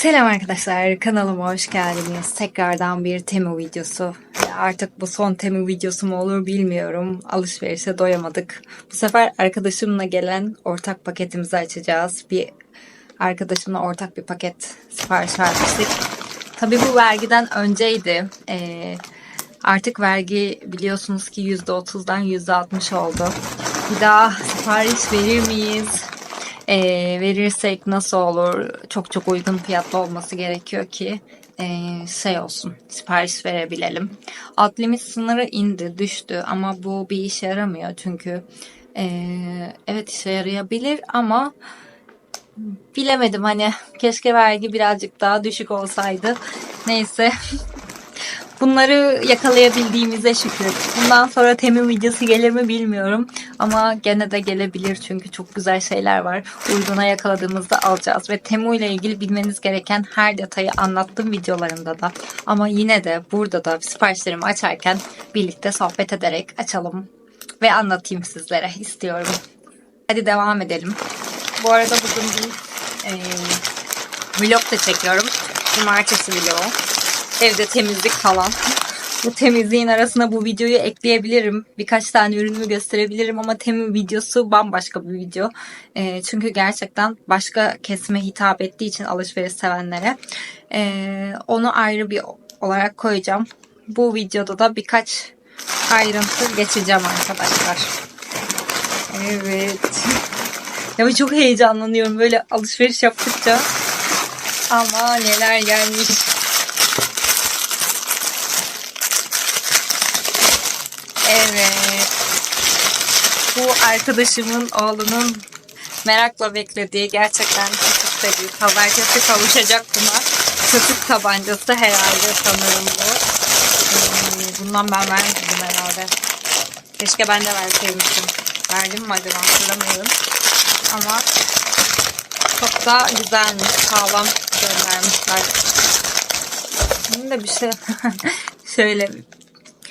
Selam arkadaşlar, kanalıma hoş geldiniz. Tekrardan bir Temu videosu. Artık bu son Temu videosu mu olur bilmiyorum. Alışverişe doyamadık. Bu sefer arkadaşımla gelen ortak paketimizi açacağız. Bir arkadaşımla ortak bir paket sipariş vermiştik. Tabii bu vergiden önceydi. Ee, artık vergi biliyorsunuz ki %30'dan %60 oldu. Bir daha sipariş verir miyiz? Ee, verirsek nasıl olur? Çok çok uygun fiyatlı olması gerekiyor ki ee, şey olsun sipariş verebilelim. Alt limit sınırı indi düştü ama bu bir işe yaramıyor çünkü ee, evet işe yarayabilir ama bilemedim hani keşke vergi birazcık daha düşük olsaydı. Neyse Bunları yakalayabildiğimize şükür. Bundan sonra Temu videosu gelir mi bilmiyorum. Ama gene de gelebilir çünkü çok güzel şeyler var. Uyguna yakaladığımızda alacağız. Ve Temu ile ilgili bilmeniz gereken her detayı anlattım videolarımda da. Ama yine de burada da siparişlerimi açarken birlikte sohbet ederek açalım. Ve anlatayım sizlere istiyorum. Hadi devam edelim. Bu arada bugün bir e, vlog da çekiyorum. Cumartesi vlogu evde temizlik falan. Bu temizliğin arasına bu videoyu ekleyebilirim. Birkaç tane ürünümü gösterebilirim ama temi videosu bambaşka bir video. E, çünkü gerçekten başka kesime hitap ettiği için alışveriş sevenlere. E, onu ayrı bir olarak koyacağım. Bu videoda da birkaç ayrıntı geçeceğim arkadaşlar. Evet. Ya ben çok heyecanlanıyorum böyle alışveriş yaptıkça. Ama neler gelmiş. Evet. Bu arkadaşımın oğlunun merakla beklediği gerçekten çok istediği tabancası kavuşacak buna. Köpük tabancası herhalde sanırım bu. Hmm, Bundan ben vermedim herhalde. Keşke ben de verseymişim. Verdim mi acaba hatırlamıyorum. Ama çok da güzelmiş. Sağlam göndermişler. Şimdi de bir şey şöyle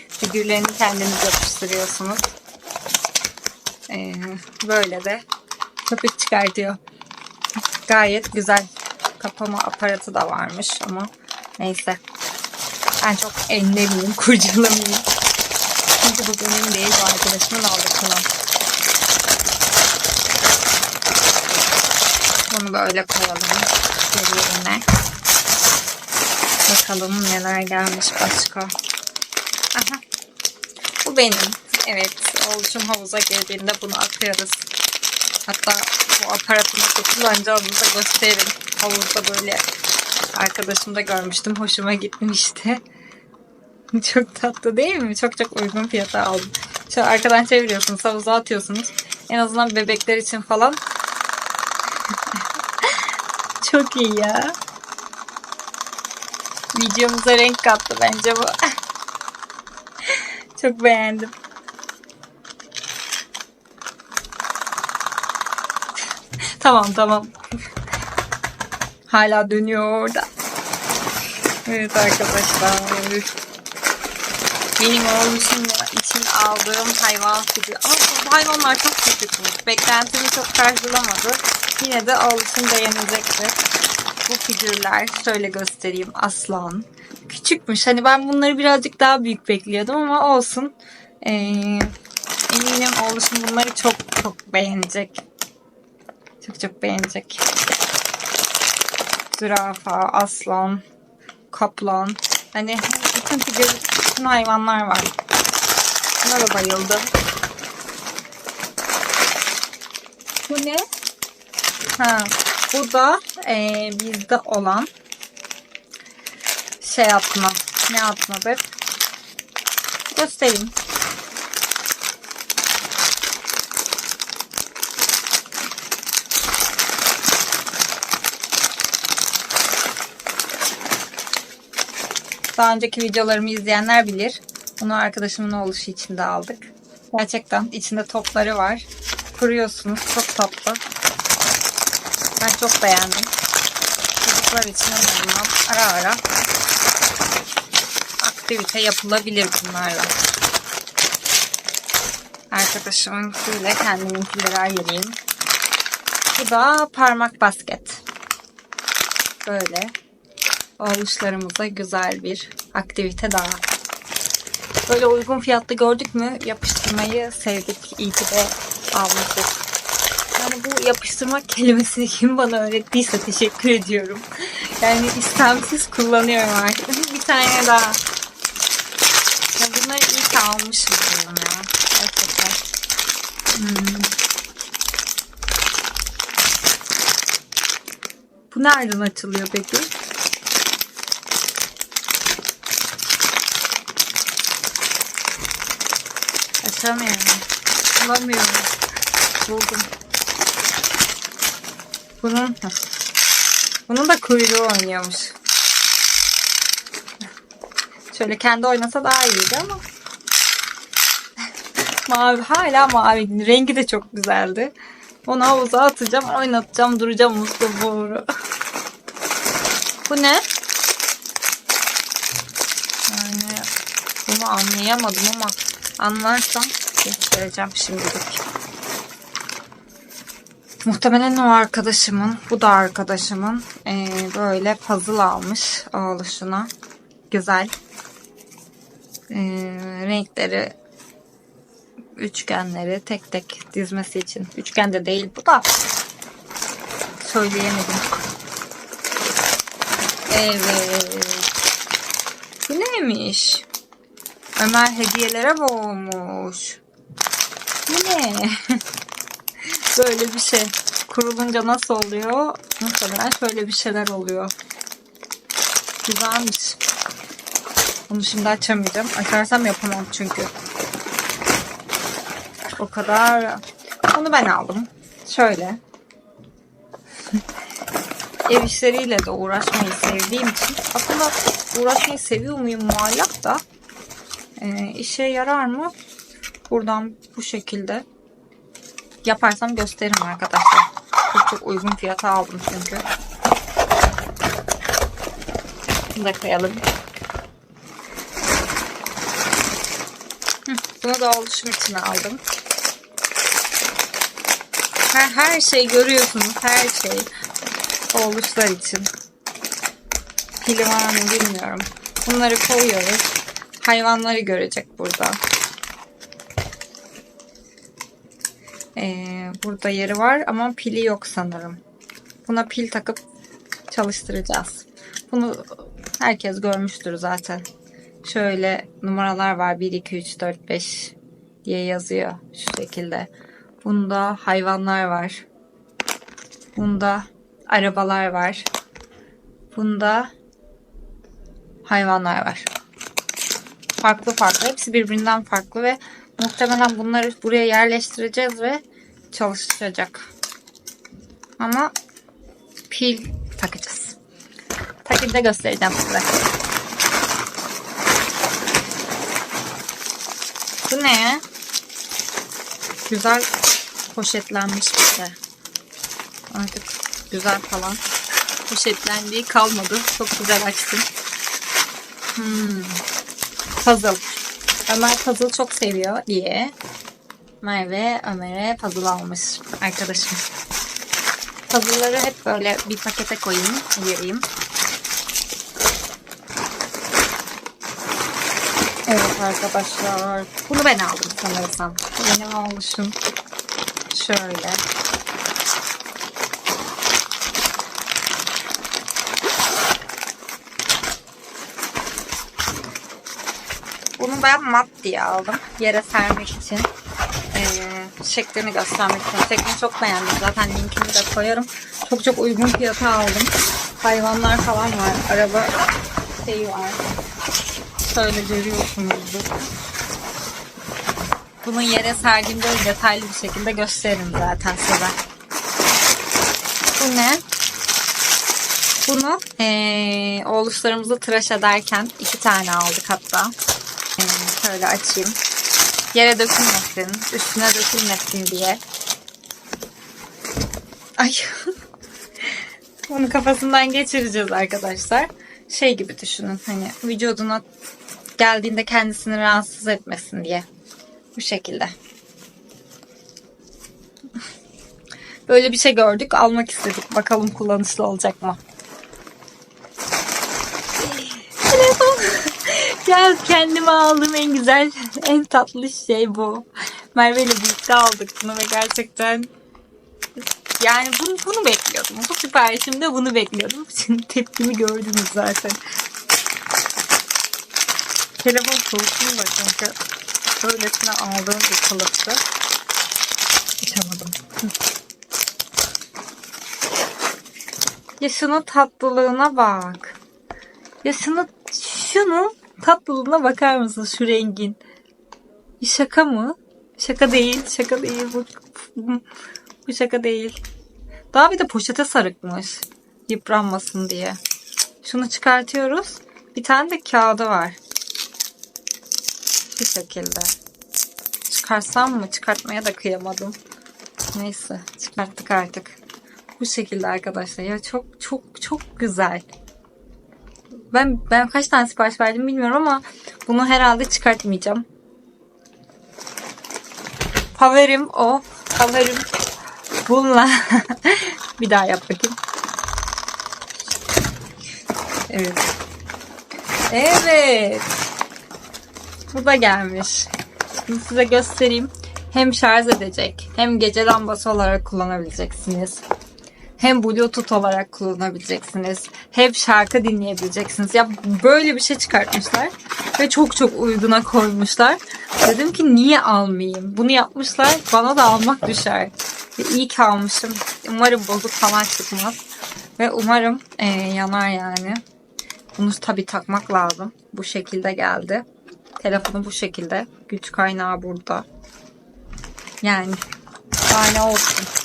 figürlerini kendiniz yapıştırıyorsunuz. Ee, böyle de köpük çıkartıyor. Gayet güzel. Kapama aparatı da varmış ama neyse. Ben çok ellemeyeyim, kurcalamayayım. Çünkü bu benim değil, bu arkadaşımın falan. Bunu böyle koyalım. Geri yerine. Bakalım neler gelmiş başka. Aha. Bu benim. Evet. Oluşum havuza girdiğinde bunu atıyoruz. Hatta bu aparatı nasıl kullanacağımızı da gösteririm. Havuzda böyle arkadaşımda görmüştüm. Hoşuma gitmişti. Çok tatlı değil mi? Çok çok uygun fiyata aldım. Şöyle arkadan çeviriyorsunuz. Havuza atıyorsunuz. En azından bebekler için falan. çok iyi ya. Videomuza renk kattı bence bu. Çok beğendim. Tamam tamam. Hala dönüyor orada. Evet arkadaşlar. Benim oğlum için aldığım hayvan figürü. Ama bu hayvanlar çok küçükmüş. Beklentimi çok karşılamadı. Yine de oğlum beğenecektir. Bu figürler şöyle göstereyim. Aslan. Küçükmüş. Hani ben bunları birazcık daha büyük bekliyordum ama olsun. Ee, eminim oğluşum bunları çok çok beğenecek. Çok çok beğenecek. Zürafa, aslan, kaplan. Hani bütün figür, bütün hayvanlar var. Buna da bayıldım. Bu ne? Ha, bu da e, bizde olan şey atma. Ne atmadır? Göstereyim. Daha önceki videolarımı izleyenler bilir. Bunu arkadaşımın oluşu için de aldık. Gerçekten içinde topları var. Kuruyorsunuz. Çok tatlı. Ben çok beğendim. Çocuklar için önemli. Ara ara aktivite yapılabilir bunlarla. Arkadaşımınkiyle kendiminkileri ayırayım. Bu da parmak basket. böyle oğluşlarımıza güzel bir aktivite daha. Böyle uygun fiyatlı gördük mü yapıştırmayı sevdik. İyi ki de almışız. Yani bu yapıştırmak kelimesini kim bana öğrettiyse teşekkür ediyorum. Yani istemsiz kullanıyorum artık. Bir tane daha. Ya bunları iyi ki almışım diyorum ya. Gerçekten. Hmm. Bu nereden açılıyor peki? Açamıyorum. Bulamıyorum. Buldum. Bunun bunun da kuyruğu oynuyormuş. Şöyle kendi oynasa daha iyiydi ama. Mavi hala mavi. Rengi de çok güzeldi. Onu havuza atacağım, oynatacağım, duracağım mutlu boğuru. Bu ne? Yani bunu anlayamadım ama anlarsam göstereceğim şimdilik. Muhtemelen o arkadaşımın, bu da arkadaşımın eee, böyle puzzle almış oğluşuna. Güzel. Eee, renkleri, üçgenleri tek tek dizmesi için. Üçgen de değil bu da. Söyleyemedim. Evet. Bu neymiş? Ömer hediyelere boğulmuş. Bu ne? Böyle bir şey. Kurulunca nasıl oluyor? Muhtemelen şöyle bir şeyler oluyor. Güzelmiş. Bunu şimdi açamayacağım. Açarsam yapamam çünkü. O kadar. Onu ben aldım. Şöyle. Ev işleriyle de uğraşmayı sevdiğim için. Aslında uğraşmayı seviyor muyum muallak da. Ee, işe yarar mı? Buradan bu şekilde yaparsam gösteririm arkadaşlar. Çok çok uygun fiyata aldım çünkü. Bunu da koyalım. Bunu da oluşum için aldım. Her, her şey görüyorsunuz. Her şey. Oluşlar için. Mı bilmiyorum. Bunları koyuyoruz. Hayvanları görecek burada. Ee, burada yeri var ama pili yok sanırım. Buna pil takıp çalıştıracağız. Bunu herkes görmüştür zaten. Şöyle numaralar var. 1, 2, 3, 4, 5 diye yazıyor şu şekilde. Bunda hayvanlar var. Bunda arabalar var. Bunda hayvanlar var. Farklı farklı. Hepsi birbirinden farklı ve muhtemelen bunları buraya yerleştireceğiz ve çalışacak. Ama pil takacağız. Takınca göstereceğim size. Bu ne? Güzel poşetlenmiş bir şey. Artık güzel falan. Poşetlendiği kalmadı. Çok güzel açtım. Hmm. Puzzle. Ömer puzzle çok seviyor diye Merve Ömer'e puzzle almış arkadaşım. Puzzle'ları hep böyle bir pakete koyayım, vereyim. Evet arkadaşlar. Bunu ben aldım sanırsam. Benim oluşum. Şöyle. Ben mat diye aldım. Yere sermek için. Ee, şeklini göstermek için. Şeklini çok beğendim. Zaten linkini de koyarım. Çok çok uygun fiyata aldım. Hayvanlar falan var. Araba şeyi var. Şöyle görüyorsunuzdur. Bunu yere serdiğimde detaylı bir şekilde gösteririm zaten size. Bu ne? Bunu eee oğluşlarımızı tıraş ederken iki tane aldık hatta. Eee, şöyle açayım. Yere dökülmesin, üstüne dökülmesin diye. Ay. Bunu kafasından geçireceğiz arkadaşlar. Şey gibi düşünün hani vücuduna geldiğinde kendisini rahatsız etmesin diye. Bu şekilde. Böyle bir şey gördük. Almak istedik. Bakalım kullanışlı olacak mı? Yaz kendime aldığım en güzel, en tatlı şey bu. Merve ile birlikte aldık bunu ve gerçekten yani bunu, bunu bekliyordum. Bu siparişimde bunu bekliyordum. Şimdi tepkimi gördünüz zaten. Telefon soğutsun da çünkü böylesine aldığım bir kalıptı. Hı. Ya şunun tatlılığına bak. Ya şunu, şunun tatlılığına bakar mısın şu rengin? Şaka mı? Şaka değil, şaka değil bu. Bu şaka değil. Daha bir de poşete sarıkmış. Yıpranmasın diye. Şunu çıkartıyoruz. Bir tane de kağıdı var. Bu şekilde. Çıkarsam mı? Çıkartmaya da kıyamadım. Neyse çıkarttık artık. Bu şekilde arkadaşlar. Ya çok çok çok güzel. Ben ben kaç tane sipariş verdim bilmiyorum ama bunu herhalde çıkartmayacağım. Favorim o. Favorim bununla. bir daha yap bakayım. Evet. Evet. Bu da gelmiş. Şimdi size göstereyim. Hem şarj edecek, hem gece lambası olarak kullanabileceksiniz. Hem bluetooth olarak kullanabileceksiniz. Hem şarkı dinleyebileceksiniz. Ya böyle bir şey çıkartmışlar. Ve çok çok uyguna koymuşlar. Dedim ki niye almayayım? Bunu yapmışlar. Bana da almak düşer. Ve iyi ki almışım. Umarım bozuk falan çıkmaz. Ve umarım eee, yanar yani. Bunu tabii takmak lazım. Bu şekilde geldi. Telefonu bu şekilde. Güç kaynağı burada. Yani hala olsun.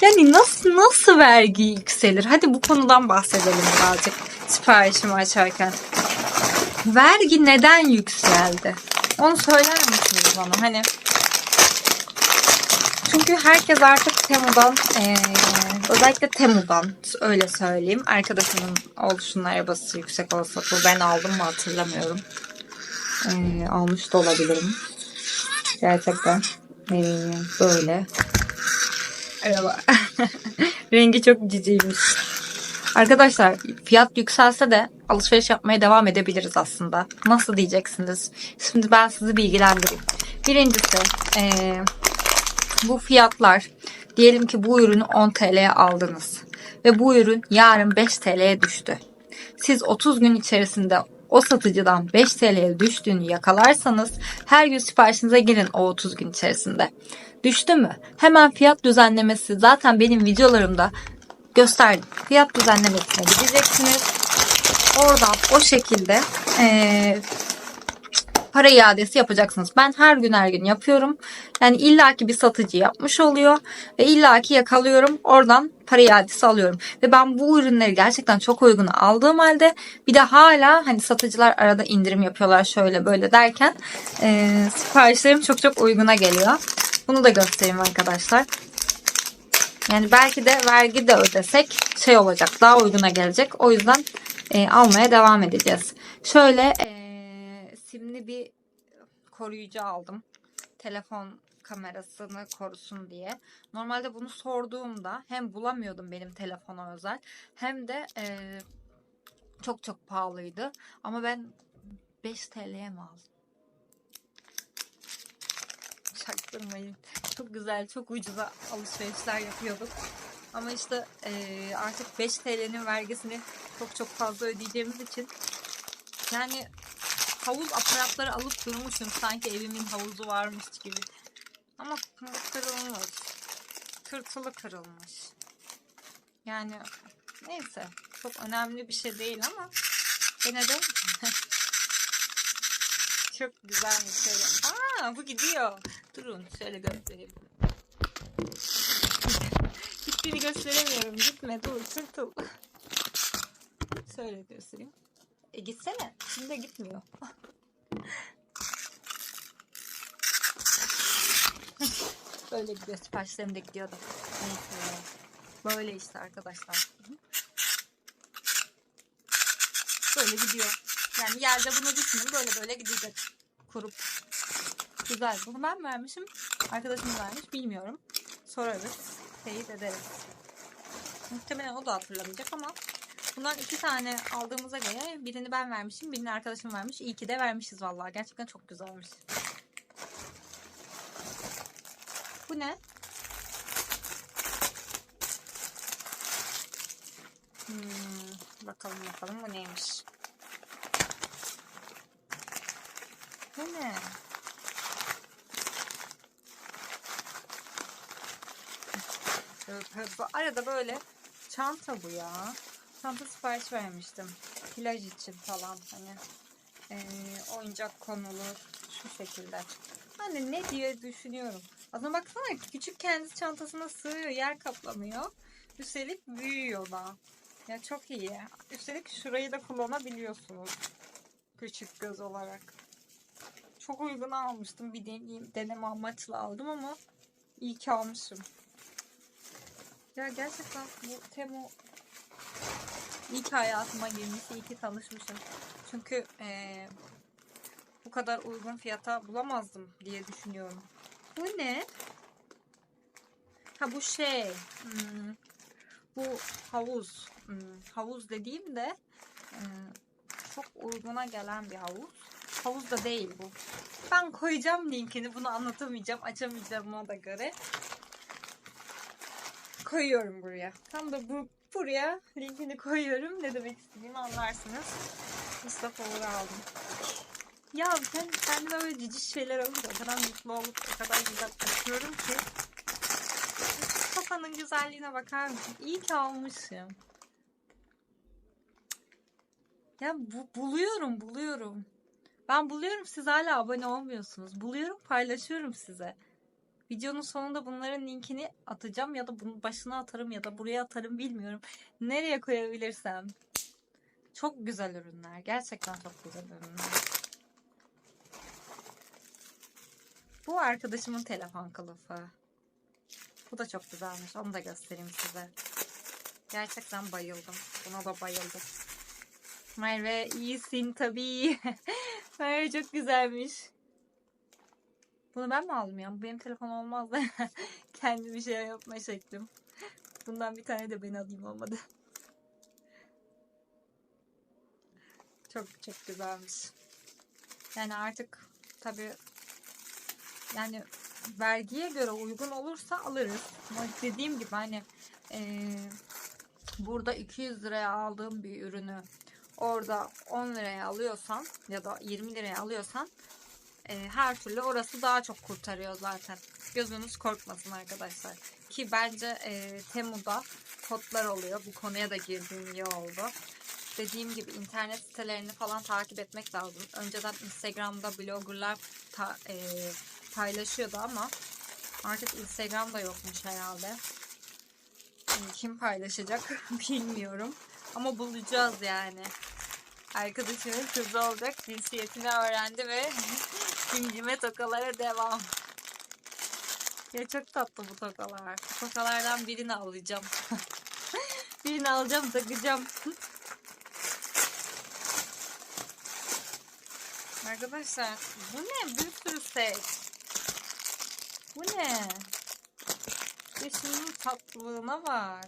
Yani nasıl nasıl vergi yükselir? Hadi bu konudan bahsedelim birazcık siparişimi açarken. Vergi neden yükseldi? Onu söyler misiniz bana? Hani çünkü herkes artık Temu'dan eee, özellikle Temu'dan öyle söyleyeyim. Arkadaşımın oluşunun arabası yüksek olasılıkla ben aldım mı hatırlamıyorum. Eee, almış da olabilirim. Gerçekten. Ne böyle. Araba. Rengi çok ciciymiş. Arkadaşlar fiyat yükselse de alışveriş yapmaya devam edebiliriz aslında. Nasıl diyeceksiniz? Şimdi ben sizi bilgilendireyim. Birincisi eee, bu fiyatlar diyelim ki bu ürünü 10 TL'ye aldınız ve bu ürün yarın 5 TL'ye düştü. Siz 30 gün içerisinde o satıcıdan 5 TL'ye düştüğünü yakalarsanız her gün siparişinize girin o 30 gün içerisinde. Düştü mü? Hemen fiyat düzenlemesi zaten benim videolarımda gösterdim. Fiyat düzenlemesine gideceksiniz. Oradan o şekilde eee para iadesi yapacaksınız. Ben her gün her gün yapıyorum. Yani illaki bir satıcı yapmış oluyor ve illaki yakalıyorum. Oradan para iadesi alıyorum. Ve ben bu ürünleri gerçekten çok uygun aldığım halde bir de hala hani satıcılar arada indirim yapıyorlar şöyle böyle derken e, siparişlerim çok çok uyguna geliyor. Bunu da göstereyim arkadaşlar. Yani belki de vergi de ödesek şey olacak daha uyguna gelecek. O yüzden e, almaya devam edeceğiz. Şöyle e, simli bir koruyucu aldım. Telefon kamerasını korusun diye. Normalde bunu sorduğumda hem bulamıyordum benim telefona özel hem de e, çok çok pahalıydı. Ama ben 5 TL'ye mi aldım? Çaktırmayın. Çok güzel, çok ucuza alışverişler yapıyorduk. Ama işte e, artık 5 TL'nin vergisini çok çok fazla ödeyeceğimiz için yani havuz aparatları alıp durmuşum. Sanki evimin havuzu varmış gibi. Ama kırılmış. Tırtılı kırılmış. Yani neyse. Çok önemli bir şey değil ama gene de çok güzel bir şey. Aa bu gidiyor. Durun şöyle göstereyim. Gittiğini gösteremiyorum. Gitme dur tırtıl. Şöyle göstereyim. E gitsene. Şimdi de gitmiyor. Böyle gidiyor. Siparişlerim de gidiyordu. Böyle işte arkadaşlar. Böyle gidiyor. Yani yerde bunu düşünün. Böyle böyle gidecek. Kurup. Güzel. Bunu ben vermişim. Arkadaşım vermiş. Bilmiyorum. Sorarız. Teyit ederiz. Muhtemelen o da hatırlamayacak ama Bundan iki tane aldığımıza göre birini ben vermişim, birini arkadaşım vermiş. İyi ki de vermişiz vallahi. Gerçekten çok güzelmiş. Bu ne? Hmm, bakalım bakalım bu neymiş. Bu arada böyle çanta bu ya. Çanta sipariş vermiştim. Plaj için falan hani eee, oyuncak konulur şu şekilde. Hani ne diye düşünüyorum. Aslında baksana küçük kendi çantasına sığıyor, yer kaplamıyor. Üstelik büyüyor da. Ya çok iyi. Üstelik şurayı da kullanabiliyorsunuz. Küçük göz olarak. Çok uygun almıştım. Bir deneyim, deneme amaçlı aldım ama iyi ki almışım. Ya gerçekten bu Temu iyi ki hayatıma girmiş, iyi ki tanışmışım. Çünkü eee, bu kadar uygun fiyata bulamazdım diye düşünüyorum. Bu ne? Ha bu şey, hmm, bu havuz. Hmm, havuz dediğimde e, çok uyguna gelen bir havuz. Havuz da değil bu. Ben koyacağım linkini. Bunu anlatamayacağım. Açamayacağım ona da göre. Koyuyorum buraya. Tam da bu buraya linkini koyuyorum. Ne demek istediğimi anlarsınız. Mustafa aldım. Ya ben kendime böyle cici şeyler alınca o kadar mutlu olup o kadar güzel açıyorum ki. Kafanın güzelliğine bakar mısın? İyi ki almışım. Ya bu, buluyorum buluyorum. Ben buluyorum siz hala abone olmuyorsunuz. Buluyorum paylaşıyorum size. Videonun sonunda bunların linkini atacağım ya da bunun başına atarım ya da buraya atarım bilmiyorum. Nereye koyabilirsem. Çok güzel ürünler. Gerçekten çok güzel ürünler. Bu arkadaşımın telefon kılıfı. Bu da çok güzelmiş. Onu da göstereyim size. Gerçekten bayıldım. Buna da bayıldım. Merve iyisin tabii. Merve çok güzelmiş. Bunu ben mi aldım ya? Bu benim telefon olmaz da. Kendi bir şey yapma şeklim. Bundan bir tane de ben alayım olmadı. Çok çok güzelmiş. Yani artık tabii yani vergiye göre uygun olursa alırız. Ama dediğim gibi hani eee, burada 200 liraya aldığım bir ürünü orada 10 liraya alıyorsan ya da 20 liraya alıyorsan eee, her türlü orası daha çok kurtarıyor zaten. Gözünüz korkmasın arkadaşlar. Ki bence eee Temu'da kodlar oluyor. Bu konuya da girdiğim iyi oldu. Dediğim gibi internet sitelerini falan takip etmek lazım. Önceden Instagram'da bloggerlar ta- eee, paylaşıyordu ama artık Instagram'da yokmuş herhalde. Şimdi kim paylaşacak bilmiyorum. Ama bulacağız yani. Arkadaşımın kızı olacak. Cinsiyetini öğrendi ve cimcime tokalara devam. Ya çok tatlı bu tokalar. Bu tokalardan birini alacağım. birini alacağım takacağım. Arkadaşlar bu ne? Bir sürü set. Bu ne? Şunun tatlılığına bak.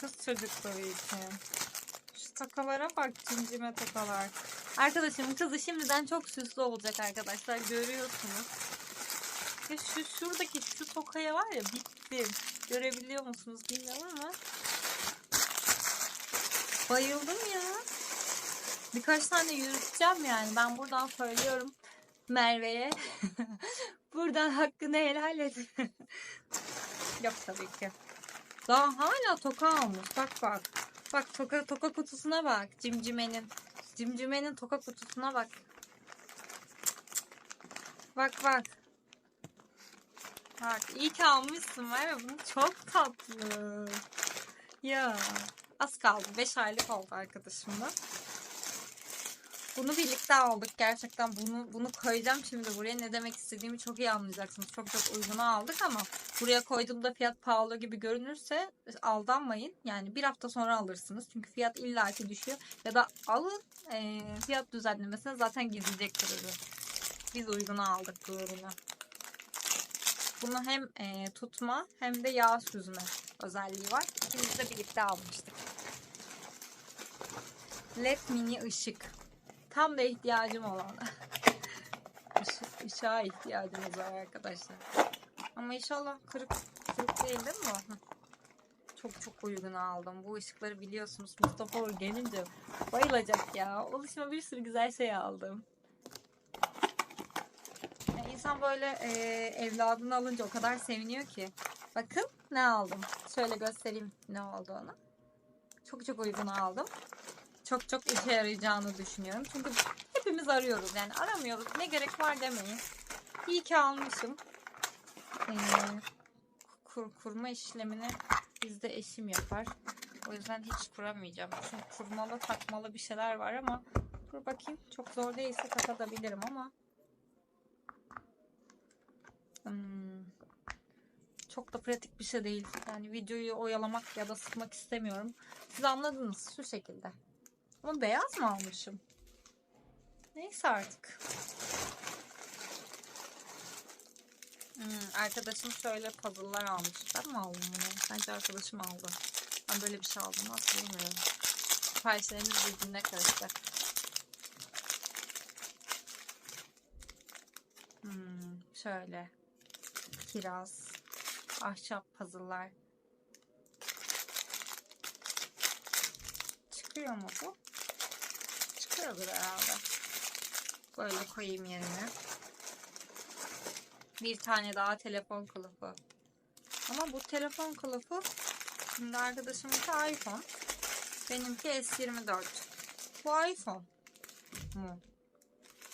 Kız çocukları için. Takalara bak cincime takalar. Arkadaşımın kızı şimdiden çok süslü olacak arkadaşlar. Görüyorsunuz. Ya şu şuradaki şu tokaya var ya bittim. Görebiliyor musunuz bilmiyorum ama. Bayıldım ya. Birkaç tane yürüteceğim yani. Ben buradan söylüyorum Merve'ye. buradan hakkını helal et. Yok tabii ki. Daha hala toka almış. Bak bak. Bak toka, toka kutusuna bak. Cimcimenin. Cimcimenin toka kutusuna bak. Bak bak. Bak iyi ki almışsın var ya bunu çok tatlı. Ya az kaldı. 5 aylık oldu arkadaşımla. Bunu birlikte aldık. Gerçekten bunu bunu koyacağım şimdi buraya. Ne demek istediğimi çok iyi anlayacaksınız. Çok çok uyguna aldık ama buraya koyduğumda fiyat pahalı gibi görünürse aldanmayın. Yani bir hafta sonra alırsınız. Çünkü fiyat illaki düşüyor. Ya da alın e, fiyat düzenlemesine zaten gidecektir ürün. Biz uyguna aldık bu ürünü. Bunu hem e, tutma hem de yağ süzme özelliği var. İkimiz de birlikte almıştık. LED mini ışık. Tam da ihtiyacım olan. Işık, ışığa ihtiyacımız var arkadaşlar. Ama inşallah kırık, kırık değil değil mi. Çok çok uygun aldım. Bu ışıkları biliyorsunuz Mustafa Uğur gelince bayılacak ya. Oluşuma bir sürü güzel şey aldım. Yani insan böyle e, evladını alınca o kadar seviniyor ki. Bakın ne aldım. Şöyle göstereyim ne olduğunu. Çok çok uygun aldım. Çok çok işe yarayacağını düşünüyorum. Çünkü hepimiz arıyoruz. Yani aramıyoruz. Ne gerek var demeyin. İyi ki almışım. Ee, kur, kurma işlemini bizde eşim yapar. O yüzden hiç kuramayacağım. Çünkü kurmalı takmalı bir şeyler var ama dur bakayım. Çok zor değilse takabilirim ama Hmm, çok da pratik bir şey değil. Yani videoyu oyalamak ya da sıkmak istemiyorum. Siz anladınız şu şekilde. Ama beyaz mı almışım? Neyse artık. Hmm, arkadaşım şöyle puzzle'lar almış. Ben mi aldım bunu? Bence arkadaşım aldı. Ben böyle bir şey aldım hatırlamıyorum. Siparişlerimiz birbirine karıştı. Hmm, şöyle. Kiraz. Ahşap puzzle'lar. Çıkıyor mu bu? Çıkıyordur herhalde. Böyle koyayım yerine. Bir tane daha telefon kılıfı. Ama bu telefon kılıfı şimdi arkadaşımınki iPhone. Benimki S24. Bu iPhone mu?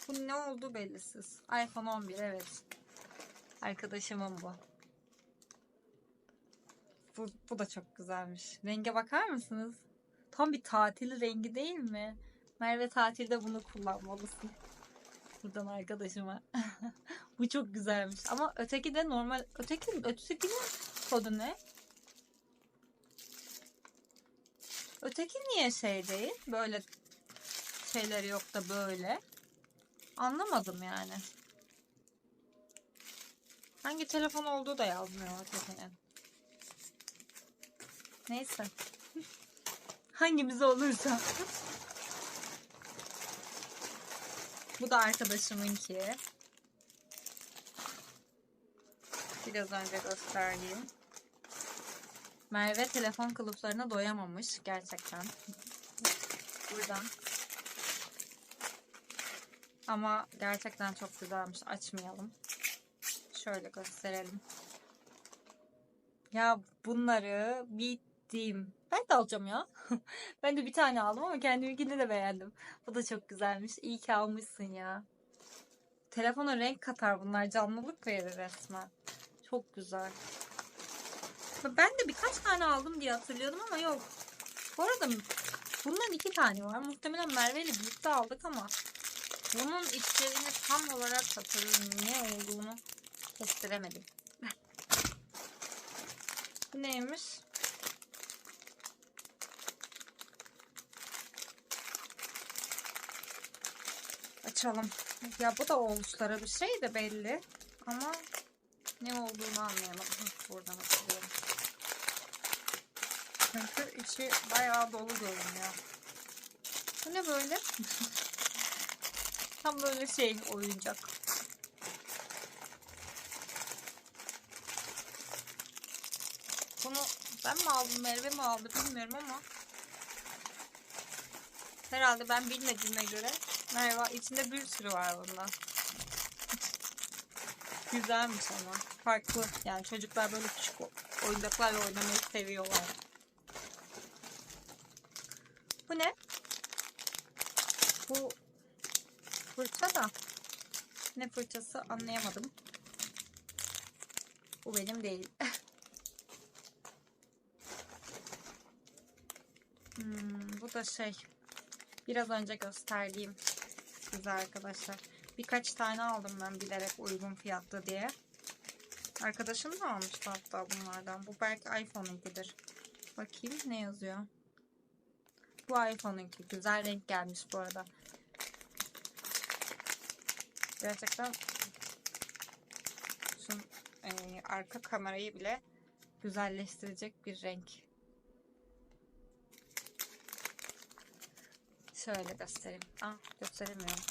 Bu ne oldu belirsiz. iPhone 11 evet. Arkadaşımın bu. Bu, bu da çok güzelmiş. Renge bakar mısınız? Tam bir tatil rengi değil mi? Merve tatilde bunu kullanmalısın. Buradan arkadaşıma. bu çok güzelmiş. Ama öteki de normal. Öteki, ötekinin kodu ne? Öteki niye şey değil? Böyle şeyleri yok da böyle. Anlamadım yani. Hangi telefon olduğu da yazmıyor ötekinin. Neyse. Hangimiz olursa. Bu da arkadaşımınki. Biraz önce gösterdiğim. Merve telefon kılıflarına doyamamış gerçekten. Buradan. Ama gerçekten çok güzelmiş. Açmayalım. Şöyle gösterelim. Ya bunları bittim. Ben de alacağım ya. ben de bir tane aldım ama kendiminkini de beğendim. Bu da çok güzelmiş. İyi ki almışsın ya. Telefona renk katar bunlar. Canlılık verir resmen. Çok güzel. Ben de birkaç tane aldım diye hatırlıyordum ama yok. Bu arada bundan iki tane var. Muhtemelen Merve ile birlikte aldık ama bunun içeriğini tam olarak hatırlıyorum. Ne olduğunu kestiremedim. Bu neymiş? Açalım. Ya bu da uluslara bir şey de belli. Ama ne olduğunu anlayamadım. Buradan açıyorum. Çünkü içi bayağı dolu görünüyor. Bu ne böyle? Tam böyle şey oyuncak. Bunu ben mi aldım Merve mi aldı bilmiyorum ama herhalde ben bilmediğime göre Merve içinde bir sürü var bundan. Güzelmiş ama. Farklı. Yani çocuklar böyle küçük oyuncaklarla oynamayı seviyorlar. Bu ne? Bu fırça da ne fırçası anlayamadım. Bu benim değil. hmm, bu da şey biraz önce gösterdiğim size arkadaşlar. Birkaç tane aldım ben bilerek uygun fiyatlı diye. Arkadaşım da almıştı hatta bunlardan. Bu belki iPhone'unkidir. Bakayım ne yazıyor. Bu iPhone'unki. Güzel renk gelmiş bu arada. Gerçekten şu e, arka kamerayı bile güzelleştirecek bir renk. Şöyle göstereyim. Aa gösteremiyorum.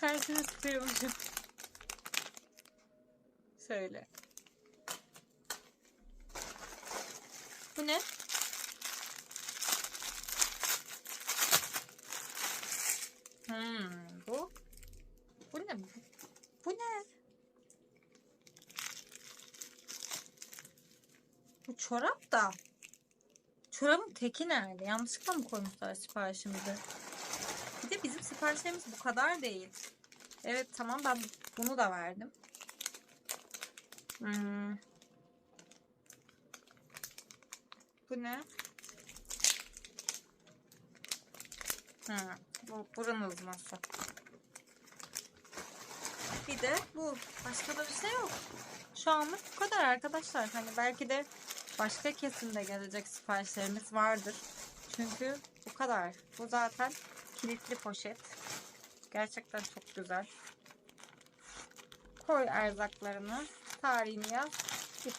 Tersine tutuyormuşum. Şöyle. Bu ne? Hmm, bu. Bu ne? Bu ne? Bu çorap da. Çorabın teki nerede? Yanlışlıkla mı koymuşlar siparişimizi? Bir de bizim siparişlerimiz bu kadar değil. Evet tamam ben bunu da verdim. Hmm. Bu ne? Ha, bu burun uzması. Bir de bu. Başka da bir şey yok. Şu anlık bu kadar arkadaşlar. Hani belki de başka kesimde gelecek siparişlerimiz vardır. Çünkü bu kadar. Bu zaten kilitli poşet. Gerçekten çok güzel. Koy erzaklarını. Tarihini yaz. Git.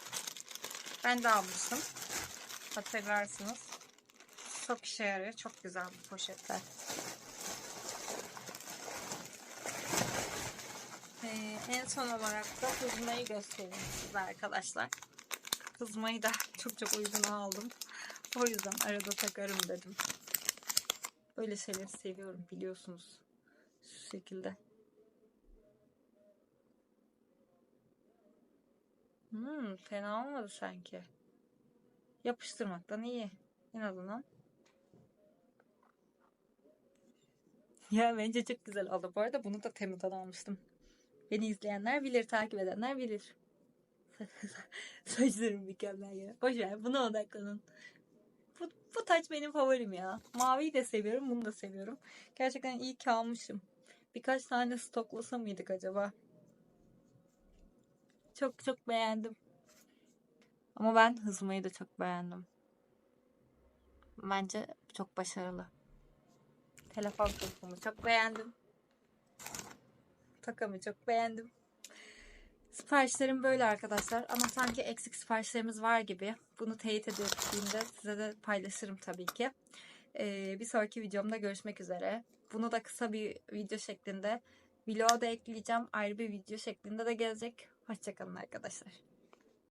Ben de almıştım. Hatırlarsınız. Çok işe yarıyor. Çok güzel bu poşetler. Ee, en son olarak da hızmayı göstereyim size arkadaşlar. Hızmayı da çok çok uyguna aldım. O yüzden arada takarım dedim. Böyle şeyleri seviyorum biliyorsunuz. Şu şekilde. Hmm, fena olmadı sanki. Yapıştırmaktan iyi. En azından. Ya bence çok güzel oldu. Bu arada bunu da Temu'dan almıştım. Beni izleyenler bilir, takip edenler bilir. Saçlarım mükemmel ya. Boş buna odaklanın. Bu, bu taç benim favorim ya. Maviyi de seviyorum, bunu da seviyorum. Gerçekten iyi ki almışım. Birkaç tane stoklasa mıydık acaba? Çok çok beğendim. Ama ben hızmayı da çok beğendim. Bence çok başarılı. Telefon kılıfımı çok beğendim. Takamı çok beğendim. Siparişlerim böyle arkadaşlar ama sanki eksik siparişlerimiz var gibi. Bunu teyit edildiğinde size de paylaşırım tabii ki. Ee, bir sonraki videomda görüşmek üzere. Bunu da kısa bir video şeklinde vloga da ekleyeceğim. Ayrı bir video şeklinde de gelecek. Hoşçakalın arkadaşlar.